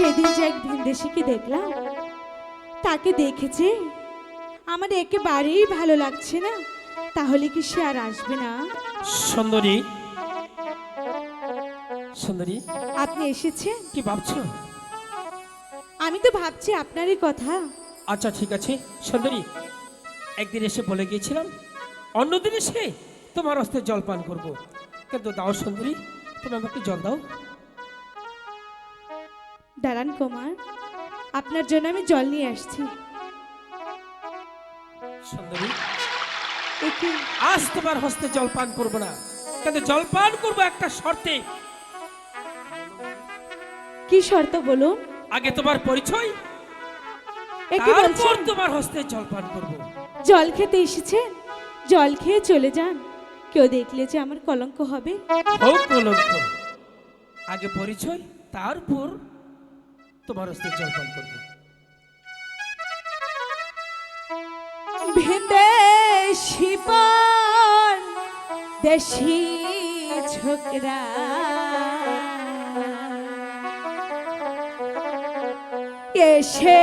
সেদিন যে এক ভিনদেশিকে দেখলাম তাকে দেখেছে আমার একেবারেই ভালো লাগছে না তাহলে কি সে আর আসবে না? সুন্দরী। সুন্দরী। আপনি এসেছেন? কি ভাবছ? আমি তো ভাবছি আপনারই কথা। আচ্ছা ঠিক আছে। সুন্দরী একদিন এসে বলে গিয়েছিলাম অন্যদিন এসে তোমার হস্তে জল পান করব। কিন্তু দাও সুন্দরী তুমি আমাকে জল দাও। দাঁড়ান কুমার আপনার জন্য আমি জল নিয়ে আসছি। সুন্দরী আজ তোমার হস্তে জল পান করব না। কিন্তু জল পান করব একটা শর্তে? কি শর্ত বলুন? আগে তোমার পরিচয় তারপর তোমার হস্তে জল পান করব। জল খেতে এসেছেন? জল খেয়ে চলে যান। কেউ দেখলে যে আমার কলঙ্ক হবে। কলঙ্ক। আগে পরিচয় তারপর তোমার হস্তে জলপান করব। বিদেশি পান দেশি ছোকরা। এসে